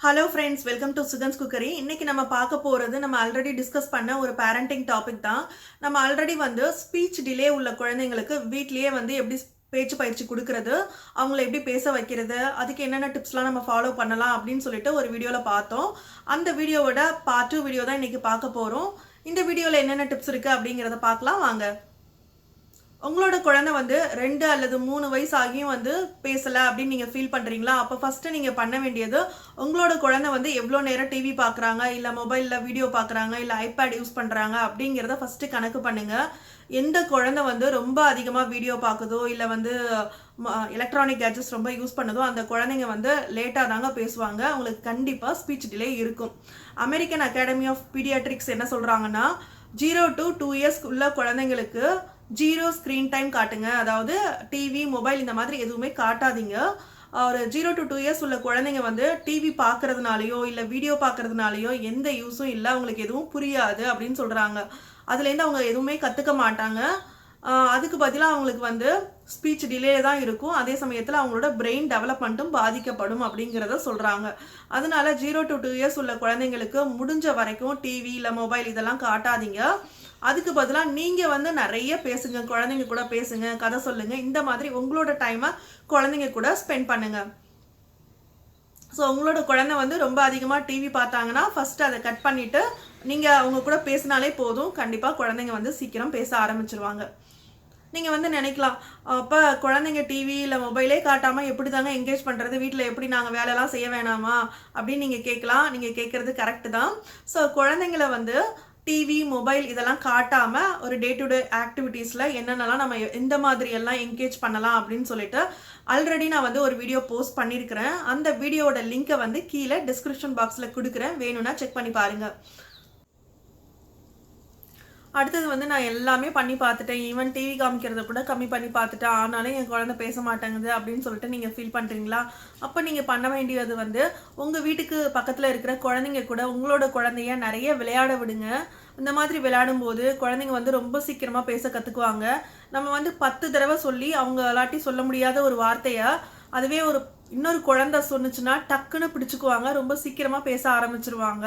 Hello friends welcome to Sugan's cookery இன்னைக்கு நம்ம பார்க்க போகிறது நம்ம ஆல்ரெடி டிஸ்கஸ் பண்ண ஒரு பேரண்டிங் டாபிக் தான். நம்ம ஆல்ரெடி வந்து ஸ்பீச் டிலே உள்ள குழந்தைங்களுக்கு வீட்லேயே வந்து எப்படி பேச்சு பயிற்சி கொடுக்கறது அவங்கள எப்படி பேச வைக்கிறது அதுக்கு என்னென்ன டிப்ஸ்லாம் நம்ம ஃபாலோ பண்ணலாம் அப்படின்னு சொல்லிட்டு ஒரு வீடியோவில் பார்த்தோம். அந்த வீடியோவோட பார்ட் டூ வீடியோ தான் இன்னைக்கு பார்க்க போகிறோம் இந்த வீடியோவில் என்னென்ன டிப்ஸ் இருக்குது அப்படிங்கிறத பார்க்கலாம் வாங்க. உங்களோட குழந்தை வந்து ரெண்டு அல்லது மூணு வயசு ஆகியும் வந்து பேசலை அப்படின்னு நீங்கள் ஃபீல் பண்ணுறீங்களா அப்போ ஃபஸ்ட்டு நீங்கள் பண்ண வேண்டியது உங்களோட குழந்தை வந்து எவ்வளோ நேரம் டிவி பார்க்குறாங்க இல்லை மொபைலில் வீடியோ பார்க்குறாங்க இல்லை ஐபேட் யூஸ் பண்ணுறாங்க அப்படிங்கிறத ஃபஸ்ட்டு கணக்கு பண்ணுங்கள் எந்த குழந்தை வந்து ரொம்ப அதிகமாக வீடியோ பார்க்குதோ இல்லை வந்து எலக்ட்ரானிக் கேஜெட்ஸ் ரொம்ப யூஸ் பண்ணுதோ அந்த குழந்தைங்க வந்து லேட்டாக தாங்க பேசுவாங்க. அவங்களுக்கு கண்டிப்பாக ஸ்பீச் டிலே இருக்கும். அமெரிக்கன் அகாடமி ஆஃப் பீடியாட்ரிக்ஸ் என்ன சொல்கிறாங்கன்னா ஜீரோ டு டூ இயர்ஸ் உள்ள குழந்தைங்களுக்கு ஜீரோ ஸ்க்ரீன் டைம் காட்டுங்க. அதாவது டிவி மொபைல் இந்த மாதிரி எதுவுமே காட்டாதீங்க. ஒரு ஜீரோ டு டூ இயர்ஸ் உள்ள குழந்தைங்க வந்து டிவி பார்க்குறதுனாலையோ இல்லை வீடியோ பார்க்கறதுனாலையோ எந்த யூஸும் இல்லை. அவங்களுக்கு எதுவும் புரியாது அப்படின்னு சொல்கிறாங்க அதுலேருந்து அவங்க எதுவுமே கற்றுக்க மாட்டாங்க. அதுக்கு பதிலாக அவங்களுக்கு வந்து ஸ்பீச் டிலே தான் இருக்கும். அதே சமயத்தில் அவங்களோட பிரெயின் டெவலப்மெண்ட்டும் பாதிக்கப்படும் அப்படிங்கிறத சொல்கிறாங்க அதனால ஜீரோ டு டூ இயர்ஸ் உள்ள குழந்தைங்களுக்கு முடிஞ்ச வரைக்கும் டிவி இல்லை மொபைல் இதெல்லாம் காட்டாதீங்க. அதுக்கு பதிலாக நீங்கள் வந்து நிறைய பேசுங்க. குழந்தைங்க கூட பேசுங்க கதை சொல்லுங்க. இந்த மாதிரி உங்களோட டைமை குழந்தைங்க கூட ஸ்பெண்ட் பண்ணுங்க. ஸோ உங்களோட குழந்தை வந்து ரொம்ப அதிகமாக டிவி பார்த்தாங்கன்னா ஃபஸ்ட்டு அதை கட் பண்ணிவிட்டு நீங்கள் அவங்க கூட பேசினாலே போதும். கண்டிப்பாக குழந்தைங்க வந்து சீக்கிரம் பேச ஆரம்பிச்சிருவாங்க. நீங்கள் வந்து நினைக்கலாம் அப்போ குழந்தைங்க டிவி இல்லை மொபைலே காட்டாமல் எப்படி தாங்க என்கேஜ் பண்ணுறது வீட்டில் எப்படி நாங்கள் வேலைலாம் செய்ய வேணாமா? அப்படின்னு நீங்கள் கேட்கலாம். நீங்கள் கேட்குறது கரெக்டு தான். ஸோ குழந்தைங்கள வந்து டிவி மொபைல் இதெல்லாம் காட்டாமல் ஒரு டே டு டே ஆக்டிவிட்டீஸில் என்னென்னலாம் நம்ம எந்த மாதிரி எல்லாம் என்கேஜ் பண்ணலாம் அப்படின்னு சொல்லிட்டு ஆல்ரெடி நான் வந்து ஒரு வீடியோ போஸ்ட் பண்ணியிருக்கிறேன் அந்த வீடியோவோட லிங்கை வந்து கீழே டிஸ்கிரிப்ஷன் பாக்ஸில் கொடுக்குறேன். வேணும்னா செக் பண்ணி பாருங்கள் அடுத்தது வந்து நான் எல்லாமே பண்ணி பார்த்துட்டேன். ஈவன் டிவி காமிக்கிறத கூட கம்மி பண்ணி பார்த்துட்டேன். ஆனாலும் என் குழந்தை பேச மாட்டேங்குது அப்படின்னு சொல்லிட்டு நீங்கள் ஃபீல் பண்ணுறீங்களா அப்போ நீங்கள் பண்ண வேண்டியது வந்து உங்கள் வீட்டுக்கு பக்கத்தில் இருக்கிற குழந்தைங்க கூட உங்களோட குழந்தைய நிறைய விளையாட விடுங்க. இந்த மாதிரி விளையாடும்போது குழந்தைங்க வந்து ரொம்ப சீக்கிரமாக பேச கற்றுக்குவாங்க நம்ம வந்து பத்து தடவை சொல்லி அவங்க எல்லாட்டி சொல்ல முடியாத ஒரு வார்த்தையை அதுவே ஒரு இன்னொரு குழந்தை சொன்னுச்சுன்னா டக்குன்னு பிடிச்சிக்குவாங்க. ரொம்ப சீக்கிரமாக பேச ஆரம்பிச்சிருவாங்க.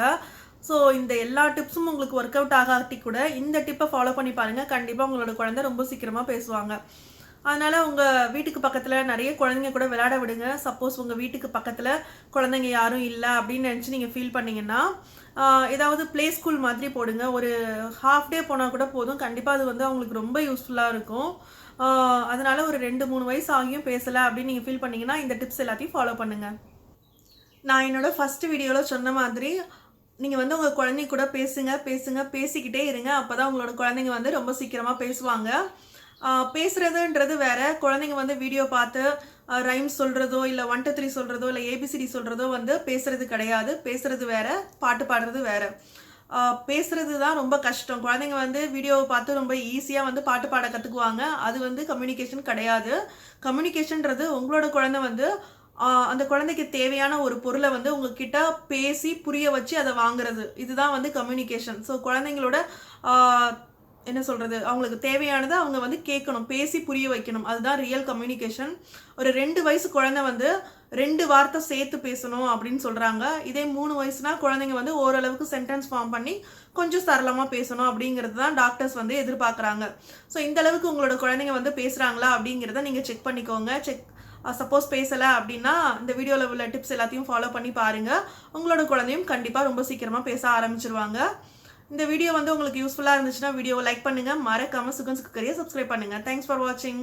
ஸோ இந்த எல்லா டிப்ஸும் உங்களுக்கு ஒர்க் அவுட் ஆகாட்டி கூட இந்த டிப்பை ஃபாலோ பண்ணி பாருங்கள் கண்டிப்பாக உங்களோட குழந்தை ரொம்ப சீக்கிரமாக பேசுவாங்க. அதனால் உங்கள் வீட்டுக்கு பக்கத்தில் நிறைய குழந்தைங்க கூட விளையாட விடுங்க. சப்போஸ் உங்கள் வீட்டுக்கு பக்கத்தில் குழந்தைங்க யாரும் இல்லை அப்படின்னு நினச்சி நீங்கள் ஃபீல் பண்ணிங்கன்னா ஏதாவது ப்ளே ஸ்கூல் மாதிரி போடுங்க. ஒரு ஹாஃப் டே போனால் கூட போதும். கண்டிப்பாக அது வந்து அவங்களுக்கு ரொம்ப யூஸ்ஃபுல்லாக இருக்கும். அதனால் ஒரு ரெண்டு மூணு வயசு ஆகியும் பேசலை அப்படின்னு நீங்கள் ஃபீல் பண்ணிங்கன்னா இந்த டிப்ஸ் எல்லாத்தையும் ஃபாலோ பண்ணுங்கள் நான் என்னோட ஃபர்ஸ்ட் வீடியோவில் சொன்ன மாதிரி நீங்கள் வந்து உங்கள் குழந்தைங்க கூட பேசுங்க பேசுங்க பேசிக்கிட்டே இருங்க. அப்போ தான் உங்களோட குழந்தைங்க வந்து ரொம்ப சீக்கிரமாக பேசுவாங்க. பேசுகிறதுன்றது வேறு வேற. குழந்தைங்க வந்து வீடியோ பார்த்து ரைம்ஸ் சொல்கிறதோ இல்லை ஒன் டூ த்ரீ சொல்கிறதோ இல்லை ஏபிசிடி சொல்கிறதோ வந்து பேசுகிறது கிடையாது. பேசுகிறது வேற பாட்டு பாடுறது வேற. பேசுகிறது பேசுறது தான் ரொம்ப கஷ்டம். குழந்தைங்க வந்து வீடியோவை பார்த்து ரொம்ப ஈஸியாக வந்து பாட்டு பாட கற்றுக்குவாங்க அது வந்து கம்யூனிகேஷன் கிடையாது. கம்யூனிகேஷன்றது உங்களோட குழந்தை வந்து அந்த குழந்தைக்கு தேவையான ஒரு பொருளை வந்து உங்ககிட்ட பேசி புரிய வச்சு அதை வாங்குறது. இதுதான் வந்து கம்யூனிகேஷன் ஸோ குழந்தைங்களோட என்ன சொல்கிறது அவங்களுக்கு தேவையானதை அவங்க வந்து கேட்கணும் பேசி புரிய வைக்கணும். அதுதான் ரியல் கம்யூனிகேஷன் ஒரு ரெண்டு வயசு குழந்தை வந்து ரெண்டு வார்த்தை சேர்த்து பேசணும் அப்படின்னு சொல்கிறாங்க இதே மூணு வயசுனா குழந்தைங்க வந்து ஓரளவுக்கு சென்டென்ஸ் ஃபார்ம் பண்ணி கொஞ்சம் சரளமாக பேசணும் அப்படிங்கிறது தான் டாக்டர்ஸ் வந்து எதிர்பார்க்குறாங்க. ஸோ இந்த அளவுக்கு உங்களோட குழந்தைங்க வந்து பேசுகிறாங்களா அப்படிங்கிறத நீங்கள் செக் பண்ணிக்கோங்க. செக் சப்போஸ் பேசலை அப்படின்னா இந்த வீடியோவில் உள்ள டிப்ஸ் எல்லாத்தையும் ஃபாலோ பண்ணி பாருங்கள் உங்களோட குழந்தையும் கண்டிப்பாக ரொம்ப சீக்கிரமாக பேச ஆரம்பிச்சிருவாங்க. இந்த வீடியோ வந்து உங்களுக்கு யூஸ்ஃபுல்லாக இருந்துச்சுன்னா வீடியோவை லைக் பண்ணுங்க. மறக்காமல் சுகன் சுக்கரியை சப்ஸ்கிரைப் பண்ணுங்க. தேங்க்ஸ் ஃபார் வாட்சிங்